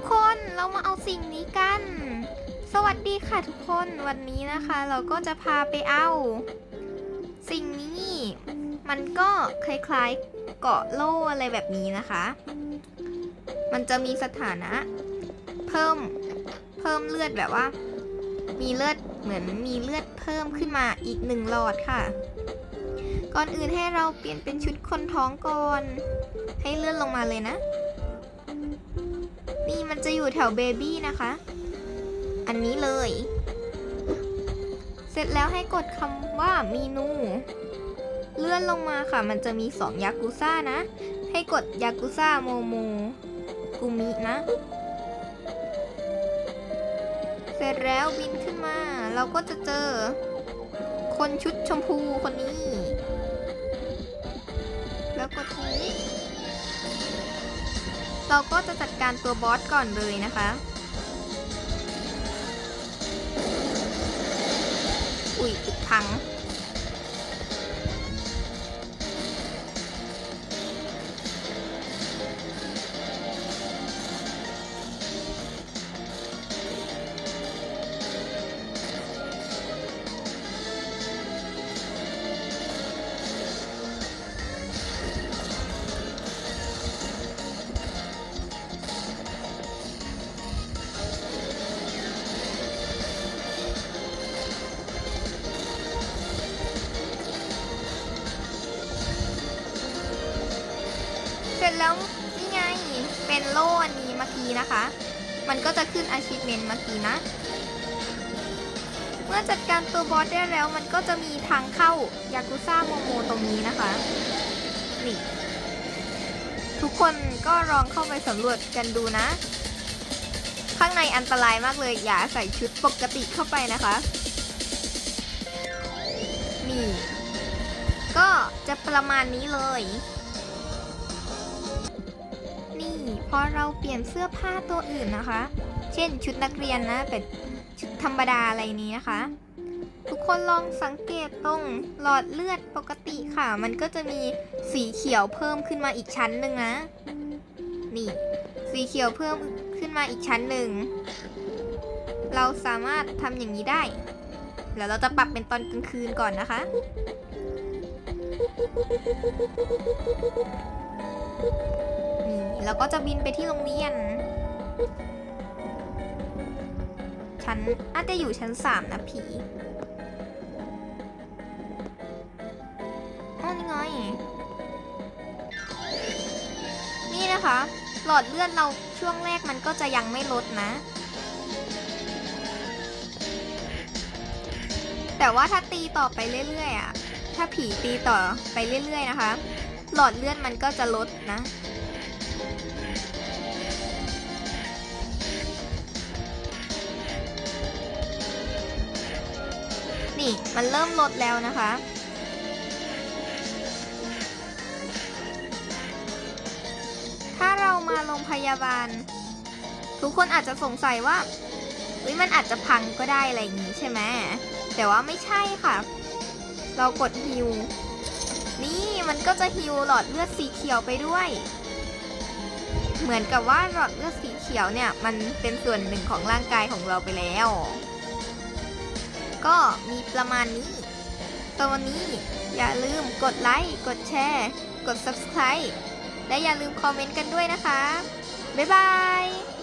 ทุกคนเรามาเอาสิ่งนี้กัน สวัสดีค่ะทุกคนวันนี้นะคะ เราก็จะพาไปเอา สิ่งนี้ มันก็คล้ายๆเกาะโล่อะไรแบบนี้นะคะ มันจะมีสถานะ เพิ่มเพิ่มเลือดแบบว่า มีเลือดเหมือนมีเลือดเพิ่มขึ้นมาอีกหนึ่งหลอดค่ะ ก่อนอื่นให้เราเปลี่ยนเป็นชุดคนท้องก่อน ให้เลื่อนลงมาเลยนะ มันจะอยู่แถวเบบี้นะคะ อันนี้เลย เสร็จแล้วให้กดคำว่าเมนู เลื่อนลงมาค่ะ มันจะมี2ยากุซ่านะ ให้กดยากุซ่าโมโมกุมินะ เสร็จแล้วบินขึ้นมา เราก็จะเจอ คนชุดชมพูคนนี้ แล้วกดตรงนี้ เราก็จะจัดการตัวบอสก่อนเลยนะคะ อุ้ยติดพัง ร็จแล้วนี่ไง เป็นโล่อันนี้เมื่อกี้นะคะ มันก็จะขึ้น achievement เมื่อกี้นะ เมื่อจัดการตัวบอสได้แล้วมันก็จะมีทางเข้ายากุซ่าโมโมตรงนี้นะคะ นี่ ทุกคนก็ลองเข้าไปสำรวจกันดูนะ ข้างในอันตรายมากเลย อย่าใส่ชุดปกติเข้าไปนะคะ นี่ ก็จะประมาณนี้เลย อเราเปลี่ยนเสื้อผ้าตัวอื่นนะคะ เช่นชุดนักเรียนนะเป็นชุดธรรมดาอะไรนี้นะคะ ทุกคนลองสังเกตตรงหลอดเลือดปกติค่ะ มันก็จะมีสีเขียวเพิ่มขึ้นมาอีกชั้นหนึ่งนะนี่สีเขียวเพิ่มขึ้นมาอีกชั้นหนึ่ง เราสามารถทำอย่างนี้ได้แล้วเราจะปรับเป็นตอนกลางคืนก่อนนะคะนี่ แล้วก็จะบินไปที่โรงเรียน ชั้นน่าจะอยู่ชั้นสามนะผีอ๋อนี่ไง นี่นะคะ หลอดเลือดเราช่วงแรกมันก็จะยังไม่ลดนะ แต่ว่าถ้าตีต่อไปเรื่อยๆอะ ถ้าผีตีต่อไปเรื่อยๆนะคะ หลอดเลือดมันก็จะลดนะ มันเริ่มลดแล้วนะคะ ถ้าเรามาโรงพยาบาล ทุกคนอาจจะสงสัยว่าเฮ้ยมันอาจจะพังก็ได้อะไรอย่างนี้ใช่ไหมแต่ว่าไม่ใช่ค่ะ เรากดฮิวนี่มันก็จะฮิวหลอดเลือดสีเขียวไปด้วย เหมือนกับว่าหลอดเลือดสีเขียวเนี่ย มันเป็นส่วนหนึ่งของร่างกายของเราไปแล้ว ก็มีประมาณนี้ตอนนี้อย่าลืมกดไลค์ กดแชร์ กด subscribe และอย่าลืมคอมเมนต์กันด้วยนะคะ บ๊ายบาย